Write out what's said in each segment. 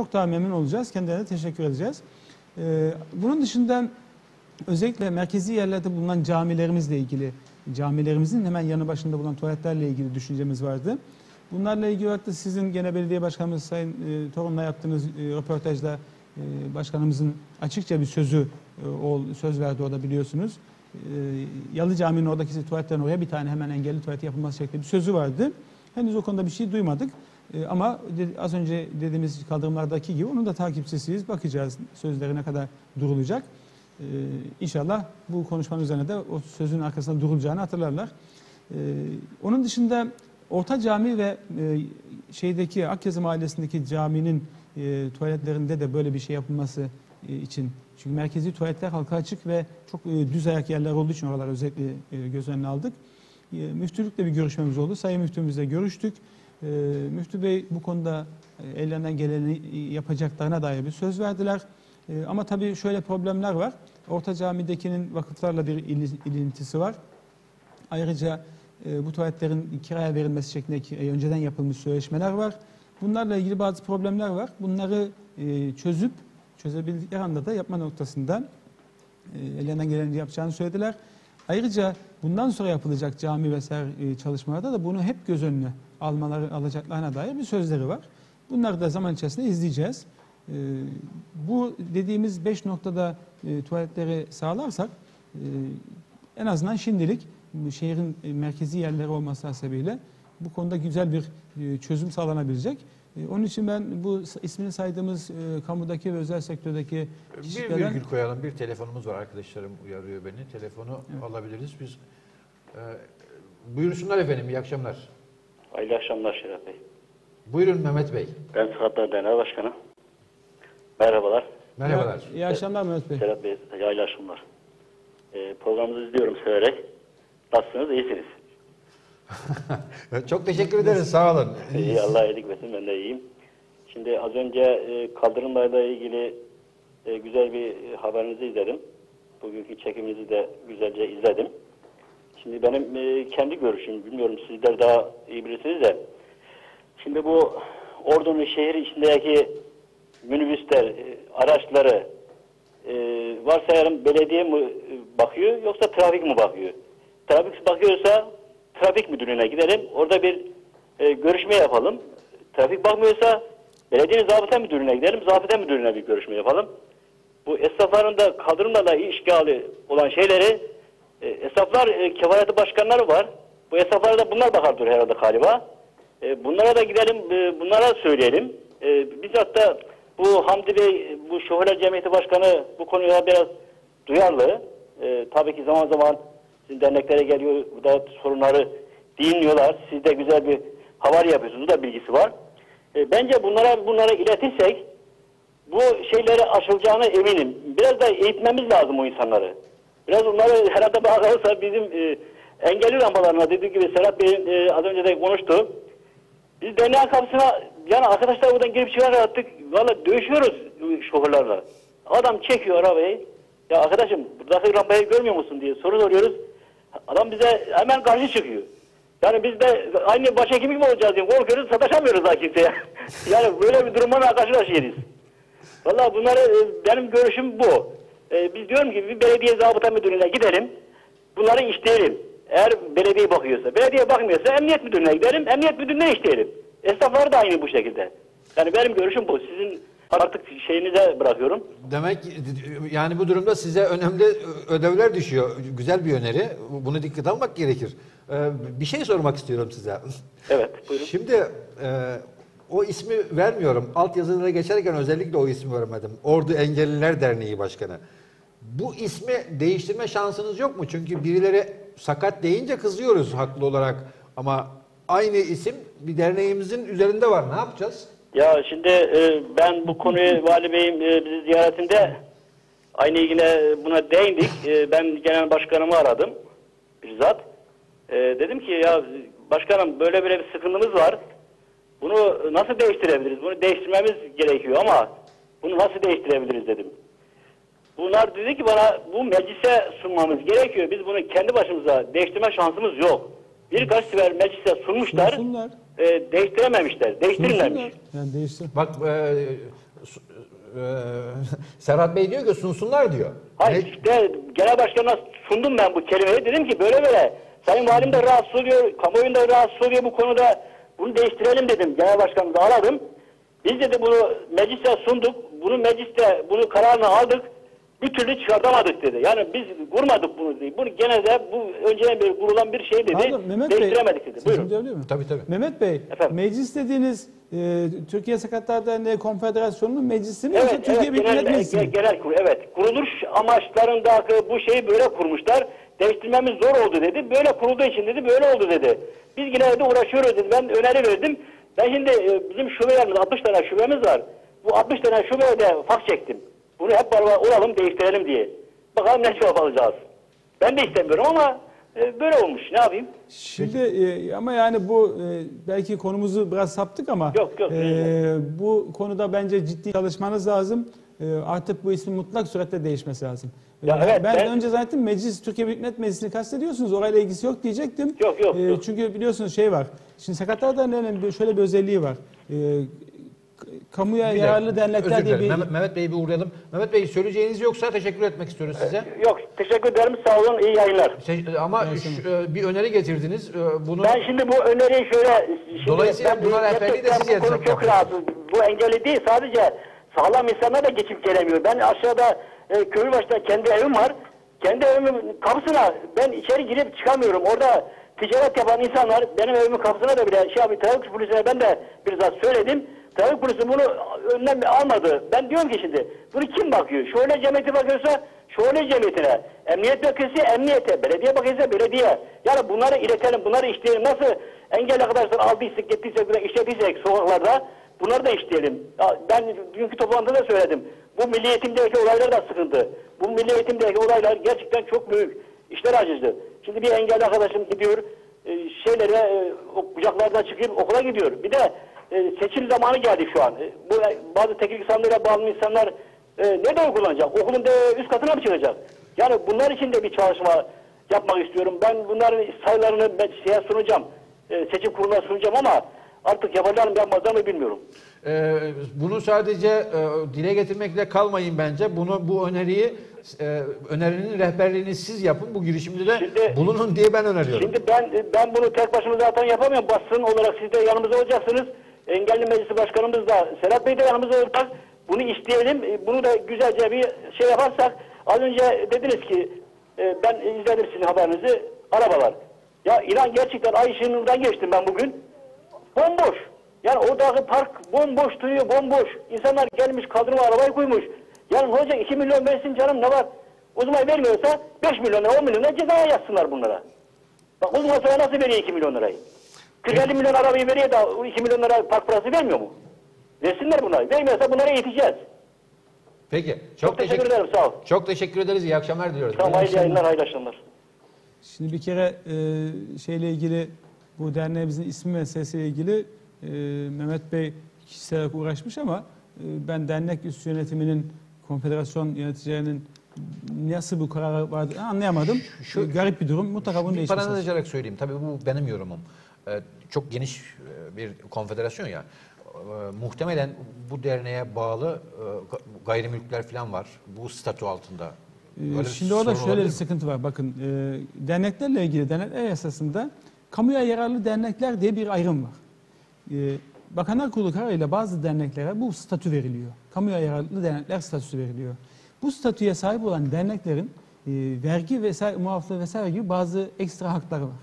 çok daha memnun olacağız. Kendilerine teşekkür edeceğiz. E, bunun dışında özellikle merkezi yerlerde bulunan camilerimizle ilgili, camilerimizin hemen yanı başında bulunan tuvaletlerle ilgili düşüncemiz vardı. Bunlarla ilgili olarak da sizin gene belediye başkanımız Sayın e, Torun'la yaptığınız e, röportajda e, başkanımızın açıkça bir sözü e, o söz verdi o da biliyorsunuz. E, Yalı Camii'nin oradaki tuvaletlerin oraya bir tane hemen engelli tuvalet yapılması şeklinde bir sözü vardı. Henüz o konuda bir şey duymadık. E, ama az önce dediğimiz kaldırımlardaki gibi onun da takipçisiyiz. Bakacağız sözleri ne kadar durulacak. Ee, inşallah bu konuşmanın üzerine de o sözün arkasında durulacağını hatırlarlar. Ee, onun dışında Orta Cami ve e, şeydeki Akyazı Mahallesi'ndeki caminin e, tuvaletlerinde de böyle bir şey yapılması e, için. Çünkü merkezi tuvaletler halka açık ve çok e, düz ayak yerler olduğu için oralar özellikle e, göz önüne aldık. E, müftülükle bir görüşmemiz oldu. Sayın müftümüzle görüştük. E, Müftü Bey bu konuda e, ellerinden geleni yapacaklarına dair bir söz verdiler. E, ama tabii şöyle problemler var. Orta Cami'dekinin vakıflarla bir ili- ilintisi var. Ayrıca e, bu tuvaletlerin kiraya verilmesi şeklinde e, önceden yapılmış sözleşmeler var. Bunlarla ilgili bazı problemler var. Bunları e, çözüp çözebildikleri anda da yapma noktasında e, ellerinden geleni yapacağını söylediler. Ayrıca bundan sonra yapılacak cami vesaire e, çalışmalarda da bunu hep göz önüne almaları alacaklarına dair bir sözleri var. Bunları da zaman içerisinde izleyeceğiz. E, bu dediğimiz 5 noktada e, tuvaletleri sağlarsak e, en azından şimdilik şehrin e, merkezi yerleri olması hasebiyle bu konuda güzel bir e, çözüm sağlanabilecek. E, Onun için ben bu ismini saydığımız e, kamudaki ve özel sektördeki Bir kişilerden virgül koyalım. Bir telefonumuz var. Arkadaşlarım uyarıyor beni. Telefonu alabiliriz. Biz e, buyursunlar efendim. İyi akşamlar. Hayırlı akşamlar Şeref Bey. Buyurun Mehmet Bey. Ben Sıhhatler Derneği Başkanı. Merhabalar. Merhabalar. İyi akşamlar Mehmet Bey. Şeref Bey, hayırlı akşamlar. Ee, programınızı izliyorum severek. Nasılsınız? İyisiniz. Çok teşekkür ederiz. Sağ olun. İyi, Allah iyilik versin. Ben de iyiyim. Şimdi az önce e, kaldırımlarla ilgili e, güzel bir e, haberinizi izledim. Bugünkü çekiminizi de güzelce izledim. Şimdi benim e, kendi görüşüm, bilmiyorum sizler daha iyi bilirsiniz de. Şimdi bu Ordu'nun şehir içindeki minibüsler, e, araçları e, varsayalım belediye mi e, bakıyor yoksa trafik mi bakıyor? Trafik bakıyorsa trafik müdürlüğüne gidelim. Orada bir e, görüşme yapalım. Trafik bakmıyorsa belediyenin zabıta müdürlüğüne gidelim. Zabıta müdürlüğüne bir görüşme yapalım. Bu esnafların da kaldırımlarla işgali olan şeyleri e, esnaflar e, kefaleti başkanları var. Bu esnaflara da bunlar bakardır herhalde galiba. E, bunlara da gidelim, e, bunlara söyleyelim. E, biz hatta bu Hamdi Bey, bu Şoförler Cemiyeti Başkanı bu konuya biraz duyarlı. E, tabii ki zaman zaman sizin derneklere geliyor, burada sorunları dinliyorlar. Siz de güzel bir havari yapıyorsunuz, da bilgisi var. E, bence bunlara bunlara iletirsek bu şeyleri aşılacağına eminim. Biraz da eğitmemiz lazım o insanları. Biraz onları herhalde bağlarsa bizim e, engelli lambalarına dediği gibi Serhat Bey'in e, az önce de konuştu. Biz derneğin kapısına yani arkadaşlar buradan girip çıkar attık. Valla dövüşüyoruz şoförlerle. Adam çekiyor arabayı. Ya arkadaşım buradaki lambayı görmüyor musun diye soru soruyoruz. Adam bize hemen karşı çıkıyor. Yani biz de aynı başhekimi gibi olacağız diye korkuyoruz sataşamıyoruz daha kimseye. yani böyle bir durumla karşı karşıyayız. Valla bunları e, benim görüşüm bu. E, biz diyorum ki bir belediye zabıta müdürlüğüne gidelim. Bunları işleyelim. Eğer belediye bakıyorsa. Belediye bakmıyorsa emniyet müdürlüğüne gidelim. Emniyet müdürlüğüne işleyelim. Esnafları da aynı bu şekilde. Yani benim görüşüm bu. Sizin artık şeyinize bırakıyorum. Demek yani bu durumda size önemli ödevler düşüyor. Güzel bir öneri. Bunu dikkat almak gerekir. Ee, Bir şey sormak istiyorum size. Evet buyurun. Şimdi e, o ismi vermiyorum. Alt yazılara geçerken özellikle o ismi vermedim. Ordu Engelliler Derneği Başkanı. Bu ismi değiştirme şansınız yok mu? Çünkü birileri sakat deyince kızıyoruz haklı olarak. Ama aynı isim bir derneğimizin üzerinde var. Ne yapacağız? Ya şimdi e, ben bu konuyu Vali Bey'in e, ziyaretinde aynı yine buna değindik. E, ben genel başkanımı aradım bizzat. E, dedim ki ya başkanım böyle böyle bir sıkıntımız var. Bunu nasıl değiştirebiliriz? Bunu değiştirmemiz gerekiyor ama bunu nasıl değiştirebiliriz dedim. Bunlar dedi ki bana bu meclise sunmamız gerekiyor. Biz bunu kendi başımıza değiştirme şansımız yok. Birkaç sefer meclise sunmuşlar. Sunsunlar. E, değiştirememişler. Değiştirilmemiş. Yani değiştir. Bak e, e, Serhat Bey diyor ki sunsunlar diyor. Hayır Ne- işte genel başkanına sundum ben bu kelimeyi. Dedim ki böyle böyle. Sayın Valim de rahatsız oluyor, kamuoyun da rahatsız oluyor bu konuda. Bunu değiştirelim dedim. Genel başkanımızı aradım. Biz de bunu meclise sunduk. Bunu mecliste bunu kararını aldık. Bir türlü çıkartamadık dedi. Yani biz kurmadık bunu dedi. Bunu gene de bu önceden beri kurulan bir şey dedi. Pardon Mehmet Bey. Değiştiremedik dedi. Sesim Buyurun. duyabiliyor muyum? Tabii tabii. Mehmet Bey, Efendim? meclis dediğiniz e, Türkiye Sakatlar Derneği Konfederasyonu'nun meclisi mi Evet, yoksa evet Türkiye Büyük genel, Millet Meclisi mi? ge- genel kurul. Evet. Kuruluş amaçlarındaki bu şeyi böyle kurmuşlar. Değiştirmemiz zor oldu dedi. Böyle kurulduğu için dedi böyle oldu dedi. Biz yine de uğraşıyoruz dedi. Ben öneri verdim. Ben şimdi e, bizim şubelerimiz 60 tane şubemiz var. Bu 60 tane şubeye de faks çektim. Bunu hep beraber olalım değiştirelim diye. Bakalım ne cevap alacağız. Ben de istemiyorum ama e, böyle olmuş. Ne yapayım? Şimdi e, ama yani bu e, belki konumuzu biraz saptık ama Yok, yok, e, bu konuda bence ciddi çalışmanız lazım. E, artık bu ismin mutlak surette değişmesi lazım. E, Ya ben, evet, ben, ben- önce zannettim meclis Türkiye Büyük Millet Meclisi'ni kastediyorsunuz. Orayla ilgisi yok diyecektim. Yok, yok, E, yok. Çünkü biliyorsunuz şey var. Şimdi Sakatlar Derneği'nin bir- şöyle bir özelliği var. E, kamuya Bir yararlı dernekler özür diye bir Mehmet, Mehmet Bey'i bir uğrayalım. Mehmet Bey söyleyeceğiniz yoksa teşekkür etmek istiyoruz size. Yok teşekkür ederim. Sağ olun. iyi yayınlar. Se- Ama şu- e, bir öneri getirdiniz. E, Bunu Ben şimdi bu öneriyi şöyle... Şimdi Dolayısıyla ben buna rehberliği de siz yapacak- çok rahatsız. Bu engelli değil sadece sağlam insanlar da geçip gelemiyor. Ben aşağıda e, köy başta kendi evim var. Kendi evimin kapısına ben içeri girip çıkamıyorum. Orada ticaret yapan insanlar benim evimin kapısına da bile şey abi trafik polisine ben de bizzat söyledim. Trafik polisi bunu önlem almadı. Ben diyorum ki şimdi bunu kim bakıyor? Şöyle cemiyeti bakıyorsa şöyle cemiyetine. Emniyet bakıyorsa emniyete. Belediye bakıyorsa belediye. Yani bunları iletelim, bunları işleyelim. Nasıl engelli arkadaşlar aldıysak, gettiysek, böyle işlediysek sokaklarda bunları da işleyelim. Ben dünkü toplantıda da söyledim. Bu milli eğitimdeki olaylar da sıkıntı. Bu milli eğitimdeki olaylar gerçekten çok büyük. İşler acısı. Şimdi bir engelli arkadaşım gidiyor, e, şeylere, e, kucaklardan çıkıp okula gidiyor. Bir de e, seçim zamanı geldi şu an. E, Bu e, bazı teknik sanatlara bağlı insanlar e, nerede oy kullanacak? Okulun da üst katına mı çıkacak? Yani bunlar için de bir çalışma yapmak istiyorum. Ben bunların sayılarını ben şeye sunacağım. E, seçim kuruluna sunacağım ama artık yaparlar mı yapmazlar mı bilmiyorum. e, bunu sadece e, dile getirmekle kalmayın bence. Bunu bu öneriyi e, önerinin rehberliğini siz yapın. Bu girişimde de Şimdi- bulunun diye ben öneriyorum. Şimdi ben ben bunu tek başıma zaten yapamıyorum. Basın olarak siz de yanımızda olacaksınız. Engelli Meclisi Başkanımız da Serhat Bey de yanımızda olacak. Bunu isteyelim. E, Bunu da güzelce bir şey yaparsak az önce dediniz ki e, ben izledim sizin haberinizi arabalar. Ya inan gerçekten ay ışığından geçtim ben bugün. Bomboş. Yani oradaki park bomboş duruyor, bomboş. İnsanlar gelmiş kaldırıma arabayı koymuş. Yani olacak 2 milyon versin canım ne var? O zaman vermiyorsa 5 milyon lira 10 milyon lira ceza yazsınlar bunlara. Bak o zaman sana nasıl veriyor 2 milyon lirayı? 40 milyon arabayı veriyor da o 2 milyon lira park parası vermiyor mu? Versinler bunları. Vermiyorsa bunlara eğiteceğiz. Peki. Çok, teşekkür, ederim sağ ol. Çok teşekkür ederiz. İyi akşamlar diliyoruz. Tamam hayırlı yayınlar hayırlı akşamlar. Şimdi bir kere e, şeyle ilgili bu derneğimizin ismi meselesiyle ilgili e, Mehmet Bey kişisel olarak uğraşmış ama e, ben dernek üst yönetiminin konfederasyon yöneticilerinin nasıl bu kararı vardı anlayamadım. Şu- E, garip bir durum. Mutlaka bunun Bir değişmesi parantez açarak söyleyeyim. Tabii bu benim yorumum. Ee, çok geniş e, bir konfederasyon ya. Ee, muhtemelen bu derneğe bağlı e, ga- gayrimülkler falan var. Bu statü altında. Ee, Böyle bir Şimdi orada şöyle bir mi? sıkıntı var. Bakın e, derneklerle ilgili dernekler yasasında kamuya yararlı dernekler diye bir ayrım var. E, Bakanlar Kurulu kararıyla bazı derneklere bu statü veriliyor. Kamuya yararlı dernekler statüsü veriliyor. Bu statüye sahip olan derneklerin e, vergi vesaire muaflığı vesaire gibi bazı ekstra hakları var.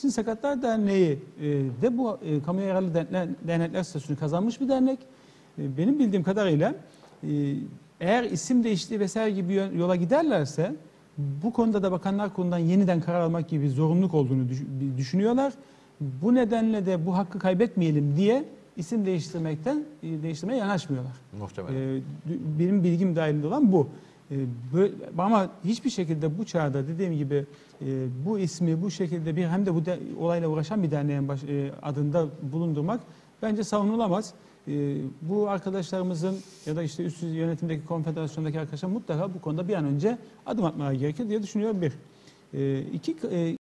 Şimdi Sakatlar Derneği e, de bu e, kamuya yararlı dernekler, dernekler statüsünü kazanmış bir dernek. E, benim bildiğim kadarıyla e, eğer isim değişikliği vesaire gibi yola giderlerse bu konuda da Bakanlar Kurulu'ndan yeniden karar almak gibi bir zorunluluk olduğunu düş- düşünüyorlar. Bu nedenle de bu hakkı kaybetmeyelim diye isim değiştirmekten e, değiştirmeye yanaşmıyorlar. Muhtemelen. Ee, benim bilgim dahilinde olan bu. Ee, ama hiçbir şekilde bu çağda dediğim gibi e, bu ismi bu şekilde bir hem de bu de, olayla uğraşan bir derneğin baş- e, adında bulundurmak bence savunulamaz. Ee, bu arkadaşlarımızın ya da işte üst yönetimdeki konfederasyondaki arkadaşlar mutlaka bu konuda bir an önce adım atmaları gerekir diye düşünüyorum bir. Ee, iki, e,